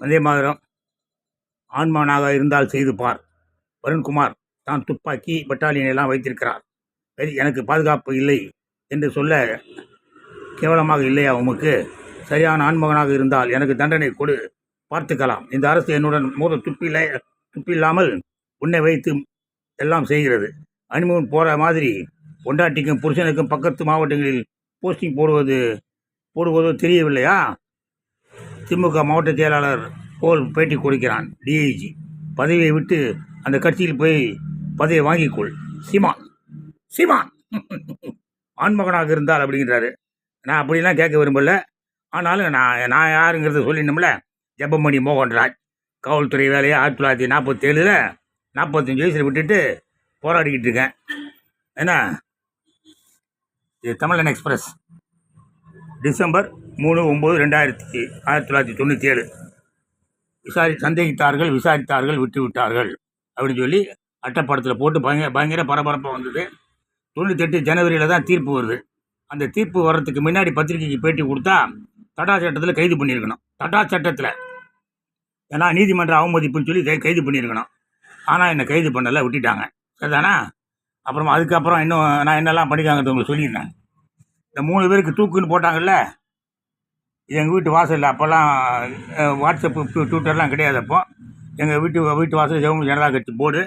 வந்தே மாதரம். ஆண்மானாக இருந்தால் செய்து பார். வருண்குமார் தான் துப்பாக்கி பட்டாலியன் எல்லாம் வைத்திருக்கிறார். சரி எனக்கு பாதுகாப்பு இல்லை என்று சொல்ல கேவலமாக இல்லையா உமக்கு? சரியான ஆண்மகனாக இருந்தால் எனக்கு தண்டனை கொடு. பார்த்துக்கலாம். இந்த அரசு என்னுடன் மோத துப்பில துப்பில்லாமல் உன்னை வைத்து எல்லாம் செய்கிறது. அனிமூன் போகிற மாதிரி பொண்டாட்டிக்கும் புருஷனுக்கும் பக்கத்து மாவட்டங்களில் போஸ்டிங் போடுவது போடுவதோ தெரியவில்லையா? திமுக மாவட்ட செயலாளர் போல் பேட்டி கொடுக்கிறான். டிஐஜி பதவியை விட்டு அந்த கட்சியில் போய் பதவியை வாங்கிக்கொள். சீமான். சீமான். ஆண்மகனாக இருந்தால் அப்படிங்கிறாரு. நான் அப்படிலாம் கேட்க விரும்பல. ஆனாலும் நான் நான் யாருங்கிறத சொல்லிடணும்ல. ஜெபமணி மோகன்ராஜ். காவல்துறை வேலையை ஆயிரத்தி தொள்ளாயிரத்தி நாற்பத்தேழில் நாற்பத்தஞ்சு வயசில் விட்டுட்டு போராடிக்கிட்டு இருக்கேன். என்ன? இது தமிழன் எக்ஸ்பிரஸ். டிசம்பர் மூணு ஒம்பது ரெண்டாயிரத்தி ஆயிரத்தி தொள்ளாயிரத்தி தொண்ணூற்றி ஏழு விசாரி சந்தேகித்தார்கள் விசாரித்தார்கள் விட்டு விட்டார்கள் அப்படின்னு சொல்லி அட்டப்படத்தில் போட்டு பயங்கர பயங்கர பரபரப்பாக வந்தது. தொண்ணூத்தெட்டு ஜனவரியில் தான் தீர்ப்பு வருது. அந்த தீர்ப்பு வர்றதுக்கு முன்னாடி பத்திரிக்கைக்கு பேட்டி கொடுத்தா தடா சட்டத்தில் கைது பண்ணியிருக்கணும். தடா சட்டத்தில். ஏன்னா நீதிமன்ற அவமதிப்புன்னு சொல்லி கை- கைது பண்ணியிருக்கணும். ஆனால் என்னை கைது பண்ணலை விட்டுட்டாங்க. சரிதானா? அப்புறமா அதுக்கப்புறம் இன்னும் நான் என்னெல்லாம் பண்ணிக்காங்கிறது உங்களுக்கு சொல்லியிருந்தேன். இந்த மூணு பேருக்கு தூக்குன்னு போட்டாங்கல்ல? எங்கள் வீட்டு வாசலில். அப்போல்லாம் வாட்ஸ்அப்பு ட்விட்டர்லாம் கிடையாது அப்போ. எங்கள் வீட்டு வீட்டு வாசல் ஜெவம் ஜனதா கட்சி போர்டு.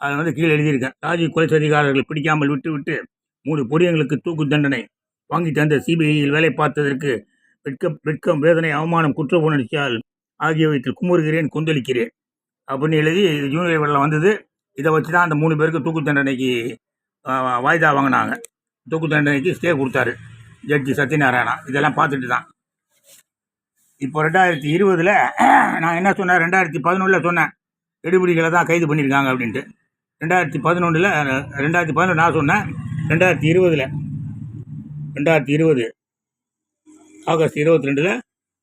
அது வந்து கீழே எழுதியிருக்கேன். ராஜீவ் கொலை அதிகாரிகள் பிடிக்காமல் விட்டு விட்டு மூணு பொடியங்களுக்கு தூக்கு தண்டனை வாங்கி தந்த சிபிஐயில் வேலை பார்த்ததற்கு வெட்கம் வெட்கம் வேதனை அவமானம் குற்ற உணர்ச்சியால் ஆகியவற்றில் குமுறுகிறேன் கொந்தளிக்கிறேன். அப்படின்னு எழுதி இது ஜூனியர் விடல வந்தது. இதை வச்சு தான் அந்த மூணு பேருக்கு தூக்கு தண்டனைக்கு வாய்தா வாங்கினாங்க. தூக்கு தண்டனைக்கு ஸ்டே கொடுத்தாரு. ஜட்ஜி சத்யநாராயணா. இதெல்லாம் பார்த்துட்டு தான். இப்போ ரெண்டாயிரத்தி இருபதில் நான் என்ன சொன்னேன்? ரெண்டாயிரத்தி பதினொன்றில் சொன்னேன். எடுபிடிகளை தான் கைது பண்ணியிருக்காங்க அப்படின்ட்டு. ரெண்டாயிரத்தி பதினொன்றில் ரெண்டாயிரத்தி பதினொன்று நான் சொன்னேன். ரெண்டாயிரத்தி இருபதில் ரெண்டாயிரத்தி இருபது ஆகஸ்ட் இருபத்தி ரெண்டில்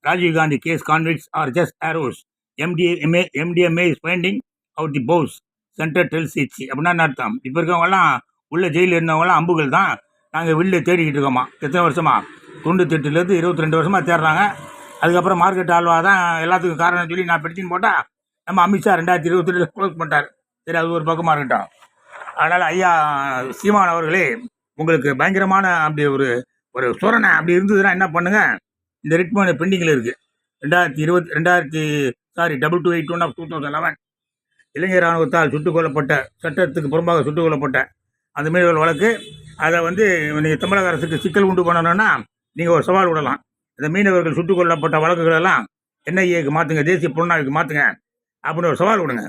Rajiv Gandhi case convicts are just arrows MDMA MDMA is finding out the பவுஸ் centre டெல்சிச்சி அப்படின்னா என்ன அர்த்தம்? இப்போ இருக்கவங்கலாம் உள்ள ஜெயிலில் இருந்தவங்களாம் அம்புகள் தான். நாங்கள் வெளில தேடிக்கிட்டு இருக்கோமா எத்தனை வருஷமா? திட்டுலேருந்து இருபத்தி ரெண்டு வருஷமாக தேடுறாங்க. அதுக்கப்புறம் மார்க்கெட் ஆழ்வா தான் எல்லாத்துக்கும் காரணம் சொல்லி நான் பிடிச்சின்னு போட்டால் நம்ம அமித்ஷா ரெண்டாயிரத்தி இருபத்தெட்டில் க்ளோஸ் பண்ணிட்டார். சரி அது ஒரு பக்கமாக இருக்கட்டும். அதனால் ஐயா சீமான் அவர்களே உங்களுக்கு பயங்கரமான அப்படி ஒரு ஒரு சுரணை அப்படி இருந்ததுன்னா என்ன பண்ணுங்கள் இந்த ரிட்மான பெண்டிங்கில் இருக்குது ரெண்டாயிரத்தி இருபத்தி ரெண்டாயிரத்தி sorry double two eight one of two thousand eleven இளைஞர் இராணுவத்தால் சுட்டுக் கொல்லப்பட்ட சட்டத்துக்கு புறம்பாக சுட்டுக் கொல்லப்பட்ட அந்த மீனவர் வழக்கு அதை வந்து நீங்கள் தமிழக அரசுக்கு சிக்கல் உண்டு பண்ணணும்னா நீங்கள் ஒரு சவால் விடலாம். இந்த மீனவர்கள் சுட்டுக் கொல்லப்பட்ட வழக்குகளெல்லாம் என்ஐஏக்கு மாற்றுங்க தேசிய புலனாய்வுக்கு மாற்றுங்க அப்படின்னு ஒரு சவால் விடுங்க.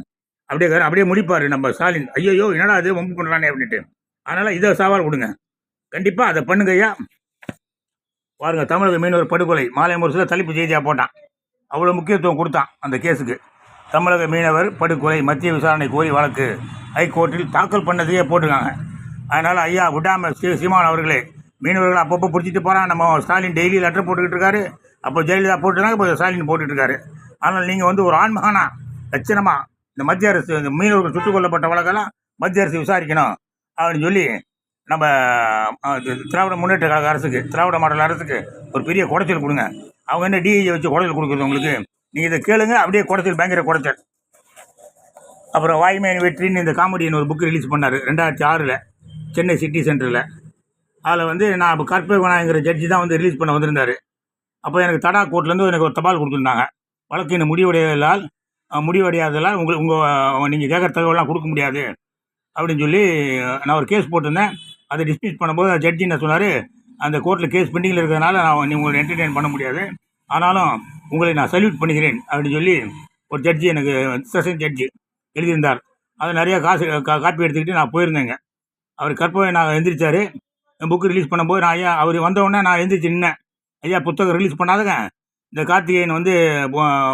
அப்படியே அப்படியே முடிப்பார் நம்ம ஸ்டாலின். ஐயோ என்னடா அது வம்பு பண்ணுறானே அப்படின்ட்டு. அதனால் இதை சவால் கொடுங்க கண்டிப்பாக அதை பண்ணுங்க ஐயா. பாருங்கள் தமிழக மீனவர் படுகொலை. மாலை முரசில் தலைப்பு செய்தியாக போட்டான். அவ்வளோ முக்கியத்துவம் கொடுத்தான் அந்த கேஸுக்கு. தமிழக மீனவர் படுகொலை மத்திய விசாரணை கோரி வழக்கு. ஹைகோர்ட்டில் தாக்கல் பண்ணதையே போட்டிருக்காங்க. அதனால் ஐயா விடாமல் சீ சீமான் அவர்களே மீனவர்கள் அப்பப்போ பிடிச்சிட்டு போகிறான் நம்ம ஸ்டாலின் டெய்லி லெட்டர் போட்டுக்கிட்டு இருக்காரு. அப்போ ஜெயலலிதா போட்டுருக்காங்க இப்போ ஸ்டாலின் போட்டுட்டு இருக்காரு. ஆனால் நீங்கள் வந்து ஒரு ஆண்மகனா லட்சணமாக இந்த மத்திய அரசு இந்த மீனவர்கள் சுட்டுக் கொல்லப்பட்ட வழக்கெல்லாம் மத்திய அரசு விசாரிக்கணும் அப்படின்னு சொல்லி நம்ம திராவிட முன்னேற்ற கழக அரசுக்கு திராவிட மாடல் அரசுக்கு ஒரு பெரிய குடைச்சல் கொடுங்க. அவங்க என்ன டிஐஜி வச்சு குடைச்சல் கொடுக்குறது உங்களுக்கு? நீங்கள் இதை கேளுங்க அப்படியே குடைச்சல் பயங்கர குடைச்சல். அப்புறம் வாய்மையின் வெற்றின்னு இந்த காமெடியின் ஒரு புக் ரிலீஸ் பண்ணார் ரெண்டாயிரத்தி ஆறில். சென்னை சிட்டி சென்டரில். அதில் வந்து நான் இப்போ கற்பை ஜட்ஜி தான் வந்து ரிலீஸ் பண்ண வந்திருந்தார். அப்போ எனக்கு தடா கோர்ட்லேருந்து எனக்கு ஒரு தபால் கொடுத்துருந்தாங்க. வழக்கு இன்னும் முடிவடையதால் முடிவடையாததால் உங்களுக்கு உங்கள் நீங்கள் கேட்குற தகவலாம் கொடுக்க முடியாது. அப்படின்னு சொல்லி நான் ஒரு கேஸ் போட்டிருந்தேன். அதை டிஸ்மிஸ் பண்ணும்போது ஜட்ஜி என்ன சொன்னார் அந்த கோர்ட்டில் கேஸ் பெண்டிங்கில் இருக்கிறதுனால நான் நீ உங்களை என்டர்டெயின் பண்ண முடியாது. ஆனாலும் உங்களை நான் சல்யூட் பண்ணுகிறேன் அப்படின்னு சொல்லி ஒரு ஜட்ஜி எனக்கு செஷன் ஜட்ஜி எழுதியிருந்தார். அது நிறைய காசு கா- காப்பி எடுத்துக்கிட்டு நான் போயிருந்தேங்க. அவர் கற்பவை நான் எந்திரிச்சார். என் புக்கு ரிலீஸ் பண்ணும்போது நான் ஐயா அவர் வந்தவுடனே நான் எந்திரிச்சு நின்னேன். ஐயா புத்தகம் ரிலீஸ் பண்ணாதங்க. இந்த கார்த்திகேயன் வந்து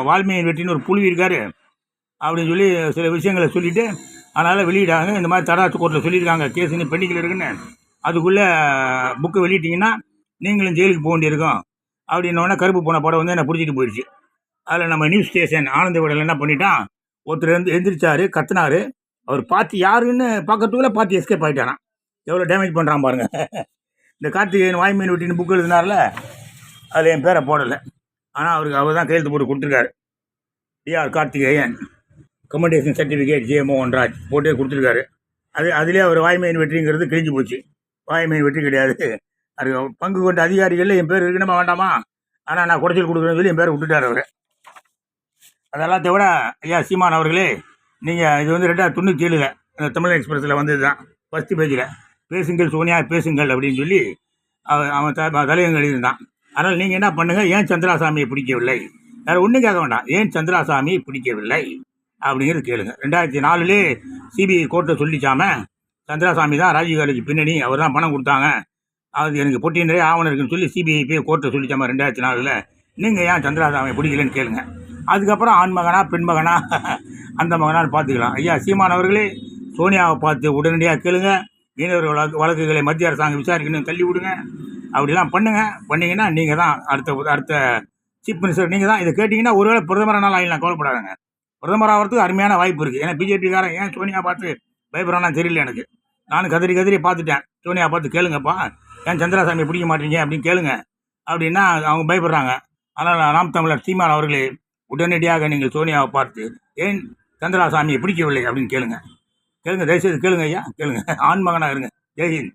வால்மீன் வெட்டின்னு ஒரு புழுவி இருக்கார். அப்படின்னு சொல்லி சில விஷயங்களை சொல்லிவிட்டு அதனால் வெளியிடாங்க. இந்த மாதிரி தடாத்து கோர்ட்டில் சொல்லியிருக்காங்க. கேஸ் இன்னும் பெண்டிங்கில் இருக்குன்னு. அதுக்குள்ளே புக்கு வெளியிட்டிங்கன்னா நீங்களும் ஜெயிலுக்கு போக வேண்டியிருக்கும். அப்படின்னோடனே கருப்பு போன படம் வந்து என்னை பிடிச்சிட்டு போயிடுச்சு. அதில் நம்ம நியூஸ் ஸ்டேஷன் ஆனந்த விடல் என்ன பண்ணிட்டான்? ஒருத்தர் வந்து எந்திரிச்சார் கத்துனாரு. அவர் பார்த்து யாருன்னு பார்க்கறதுக்குள்ள பார்த்து எஸ்கேப் ஆகிட்டாரான் எவ்வளோ டேமேஜ் பண்ணுறான் பாருங்கள் இந்த கார்த்திகேயன் வாய்மீன் வெட்டின்னு புக் எழுதினார்ல அதில் என் பேரை போடலை. ஆனால் அவருக்கு அவர் தான் கையெழுத்து போட்டு கொடுத்துருக்காரு. T R Karthikeyan. Commendation certificate J Mohanraj போட்டே கொடுத்துருக்காரு. அது அதிலே அவர் வாய்மையின் வெற்றிங்கிறது கிழிஞ்சு போச்சு. வாய்மையின் வெற்றி கிடையாது. அது பங்கு கொண்ட அதிகாரிகளில் என் பேர் இருக்கணுமா வேண்டாமா? ஆனால் நான் குறைச்சல் கொடுக்குறேன்னு சொல்லி என் பேரை விட்டுட்டார் அவர். அதெல்லாம் விட ஐயா சீமான் அவர்களே நீங்கள் இது வந்து ரெண்டாயிரத்தி தொண்ணூற்றி ஏழில் இந்த தமிழ் எக்ஸ்பிரஸில் வந்தது தான் ஃபஸ்ட்டு பேஜில் பேசுங்கள் சோனியா பேசுங்கள் அப்படின்னு சொல்லி அவன் அவன் த தலையங்க எழுதியிருந்தான். அதனால் நீங்கள் என்ன பண்ணுங்கள் ஏன் சந்திராசாமியை பிடிக்கவில்லை? வேறு ஒன்றும் கேட்க வேண்டாம். ஏன் சந்திராசாமியை பிடிக்கவில்லை? அப்படிங்கிறது கேளுங்க. ரெண்டாயிரத்தி நாலுலே சிபிஐ கோர்ட்டை சொல்லிச்சாம சந்திராசாமி தான் ராஜீவ் காலேஜ் பின்னணி. அவர் தான் பணம் கொடுத்தாங்க. அது எனக்கு பொட்டி நிறைய ஆவணம் இருக்குன்னு சொல்லி சிபிஐ போய் கோர்ட்டை சொல்லிச்சாம ரெண்டாயிரத்தி நாலில். நீங்கள் ஏன் சந்திராசாமியை பிடிக்கலன்னு கேளுங்க. அதுக்கப்புறம் ஆண் மகனா பெண் மகனா அந்த மகனான்னு பார்த்துக்கலாம். ஐயா சீமான் அவர்களே சோனியாவை பார்த்து உடனடியாக கேளுங்க. மீனவர் வழக்கு வழக்குகளை மத்திய அரசாங்கம் விசாரிக்கணும் தள்ளி விடுங்க. அப்படிலாம் பண்ணுங்க. பண்ணிங்கன்னா நீங்கள் தான் அடுத்த அடுத்த சீஃப் மினிஸ்டர் நீங்கள் தான் இதை கேட்டிங்கன்னா ஒருவேளை பிரதமரானால் ஆகலாம் கவலைப்படாதுங்க. பிரதமர் ஆகிறதுக்கு அருமையான வாய்ப்பு இருக்குது ஏன்னா பிஜேபிக்காரன் ஏன் சோனியா பார்த்து பயப்படுறானா தெரியல எனக்கு. நானும் கதறி கதறி பார்த்துட்டேன். சோனியா பார்த்து கேளுங்கப்பா. ஏன் சந்திராசாமி பிடிக்க மாட்டீங்க அப்படின்னு கேளுங்க. அப்படின்னா அவங்க பயப்படுறாங்க. அதனால் நாம் தமிழர் சீமான் அவர்களே உடனடியாக நீங்கள் சோனியாவை பார்த்து ஏன் சந்திராசாமியை பிடிக்கவில்லை? அப்படின்னு கேளுங்க. கேளுங்க தயவுசெய்து கேளுங்க ஐயா கேளுங்க. ஆண் மகனாக இருங்க. ஜெய்ஹிந்த்